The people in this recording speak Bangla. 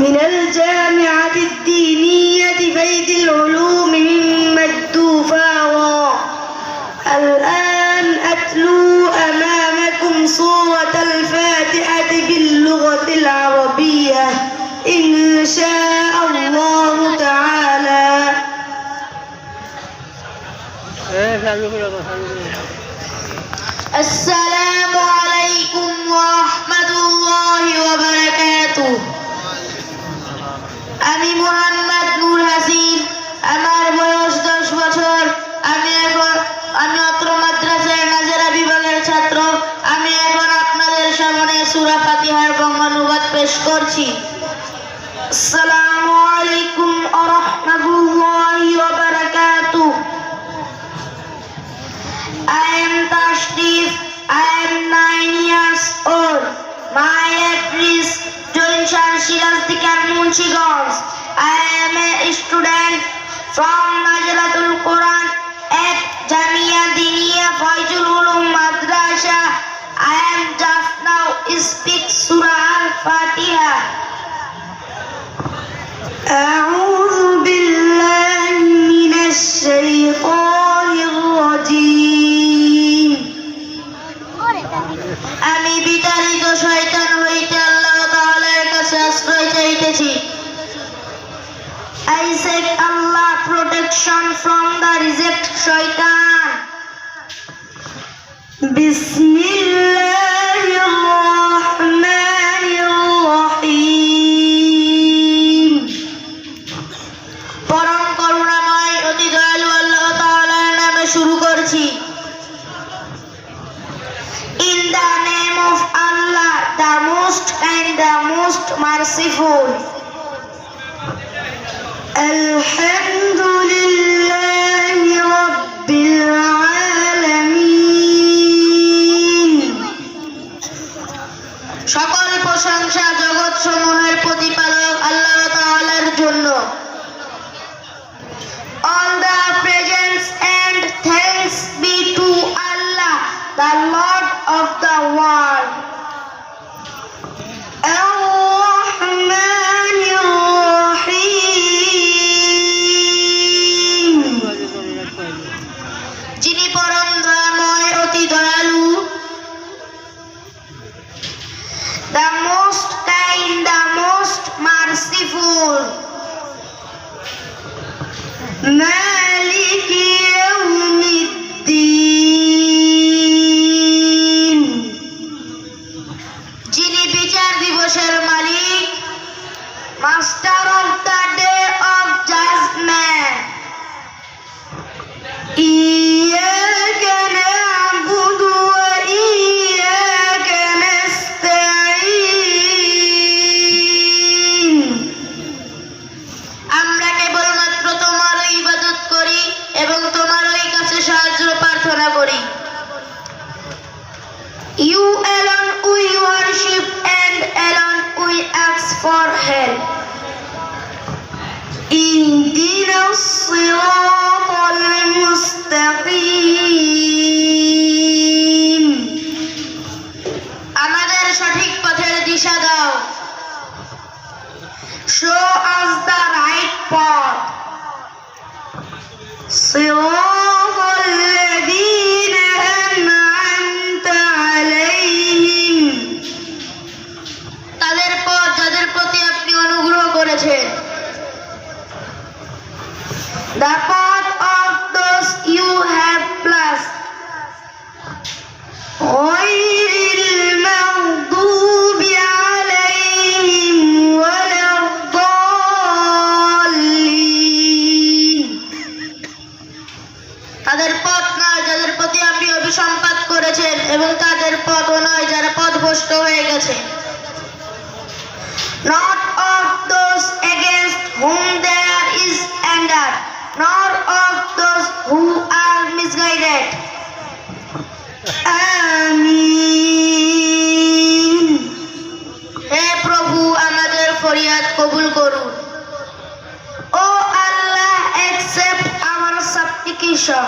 من الجامعة الدينية فيد العلوم من الآن أتلو أمامكم سورة الفاتحة باللغة العربية. إن شاء الله تعالى. السلام Joinshan Shirazdikan Munshigons. I am a student from Najlatul Quran at Jamia Diniya Faizul Ulum Madrasa. I am just now speak Surah Al-Fatiha. أعوذ بالله من الشيطان الرجيم আমি বিতাড়িত শয়তান হইতে I seek Allah protection from the reject shaitan. Bismillahir Rahmanir Rahim. পরম করুণাময় অতি দয়ালু আল্লাহ তাআলার নামে শুরু করছি In the সকল প্রশংসা জগৎ সমূহের প্রতিপালক আল্লাহ তাআলার জন্য All the presents and thanks be to Allah, the Lord of the world. the most kind, the most merciful. প্রার্থনা করি। You alone we worship and alone we অ্যাক্স for help ইন্দিনা আমাদের সঠিক পথের দিশা দাও। শো আস দা রাইট পথ সিরাত the path of those you have blessed غير المغضوب عليهم ولا الضالين তাদের পথ নয় যাদের প্রতি আপনি অভিসম্পাত করেছেন এবং তাদের পথও নয় যারা পথভ্রষ্ট হয়ে গেছে not of those against whom there is nor of those who are misguided আমিন হে প্রভু আমাদের ফরিয়াদ কবুল করুন ও আল্লাহ accept our supplication